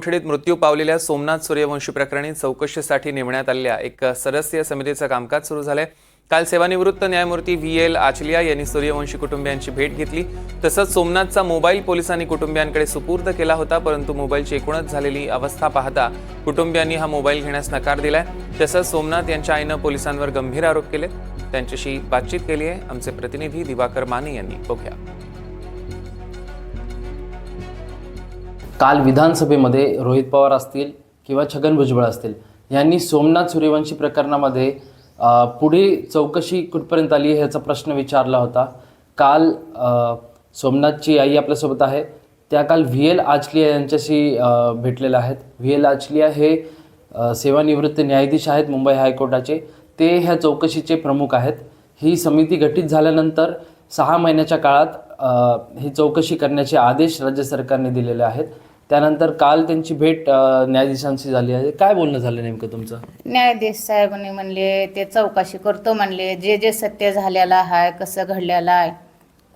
कोठडीत मृत्यू पावलेल्या सोमनाथ सूर्यवंशी प्रकरणी चौकशीसाठी नेमण्यात आलेल्या एक सदस्यीय समितीचं कामकाज सुरू झालंय. काल सेवानिवृत्त न्यायमूर्ती व्ही एल आचलिया यांनी सूर्यवंशी कुटुंबियांची भेट घेतली. तसंच सोमनाथचा मोबाईल पोलिसांनी कुटुंबियांकडे सुपूर्द केला होता परंतु मोबाईलची एकूणच झालेली अवस्था पाहता कुटुंबियांनी हा मोबाईल घेण्यास नकार दिलाय. तसंच सोमनाथ यांच्या आईनं पोलिसांवर गंभीर आरोप केले. त्यांच्याशी बातचीत केली आहे. आमचे प्रतिनिधी दिवाकर माने यांनी बघूया. काल विधानसभेमध्ये रोहित पवार असतील किंवा छगन भुजबळ असतील यांनी सोमनाथ सूर्यवंशी प्रकरणामध्ये पुढे पुढील चौकशी कुठपर्यंत आली ह्याचा प्रश्न विचारला होता. काल सोमनाथची आई आपल्यासोबत आहे. त्या काल व्ही एल आचलिया यांच्याशी भेटलेल्या आहेत. व्ही एल आचलिया हे सेवानिवृत्त न्यायाधीश आहेत मुंबई हायकोर्टाचे. ते ह्या चौकशीचे प्रमुख आहेत. ही समिती गठीत झाल्यानंतर सहा महिन्याच्या काळात ही चौकशी करण्याचे आदेश राज्य सरकारने दिलेले आहेत. त्यानंतर काल त्यांची भेट अ, न्यायाधीशांशी झाली आहे. काय बोलणं झालं नेमकं तुमचं? न्यायाधीश साहेबांनी म्हणले ते चौकशी करतो म्हणले. जे जे सत्य झालेलं आहे कसं घडलेलं आहे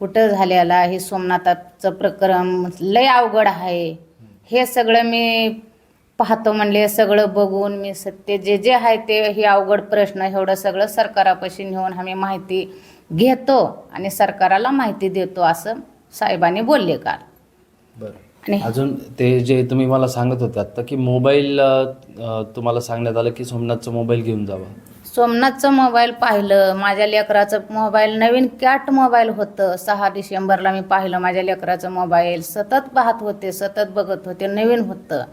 कुठं झालेलं आहे हे सोमनाथाचं प्रकरण लय अवघड आहे. हे सगळं मी पाहतो म्हणले. सगळं बघून मी सत्य जे जे आहे ते हे अवघड प्रश्न एवढं सगळं सरकारापाशी नेऊन आम्ही माहिती घेतो आणि सरकाराला माहिती देतो असं साहेबांनी बोलले काल. बरं. आणि अजून ते जे तुम्ही मला सांगत होते आता की मोबाईल तुम्हाला सांगण्यात आलं की सोमनाथचा मोबाईल घेऊन जावा. सोमनाथचं मोबाईल पाहिलं माझ्या लेकराचं मोबाईल नवीन कॅट मोबाईल होतं. सहा डिसेंबरला मी पाहिलं माझ्या लेकराचं मोबाईल. सतत पाहत होते सतत बघत होते नवीन होतं.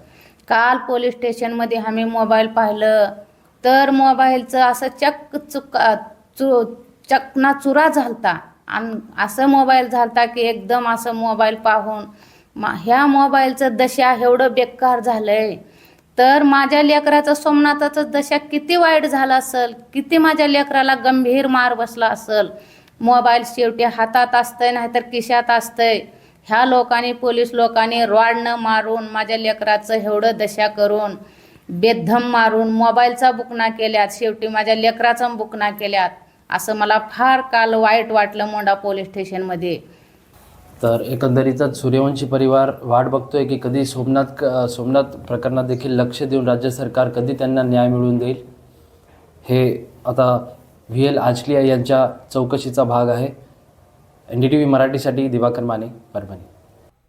काल पोलीस स्टेशनमध्ये आम्ही मोबाईल पाहिलं. तर मोबाईलचं असं चक्क चुका चु चकना चुरा झालता. आणि असं मोबाईल झालता की एकदम असं मोबाईल पाहून मा ह्या मोबाईलचं दशा एवढं बेकार झालंय. तर माझ्या लेकराचं सोमनाथाचं दशा किती वाईट झाला असेल किती माझ्या लेकराला गंभीर मार बसला असेल. मोबाईल शेवटी हातात असतंय नाहीतर किशात असतंय. ह्या लोकांनी पोलीस लोकांनी रॉडनं मारून माझ्या लेकराचं एवढं दशा करून बेधम मारून मोबाईलचा बुकना केल्यात शेवटी माझ्या लेकराचा बुकना केल्यात. असं मला फार काल वाईट वाटलं मोंडा पोलीस स्टेशनमध्ये. तर एकंदरीतच सूर्यवंशी परिवार वाट बघतोय की कधी सोमनाथ क- सोमनाथ प्रकरणात देखील लक्ष देऊन राज्य सरकार कधी त्यांना न्याय मिळवून देईल? हे आता व्ही एल आचलिया यांच्या चौकशीचा भाग आहे. एन डी टी व्ही मराठीसाठी दिवाकर माने परभणी.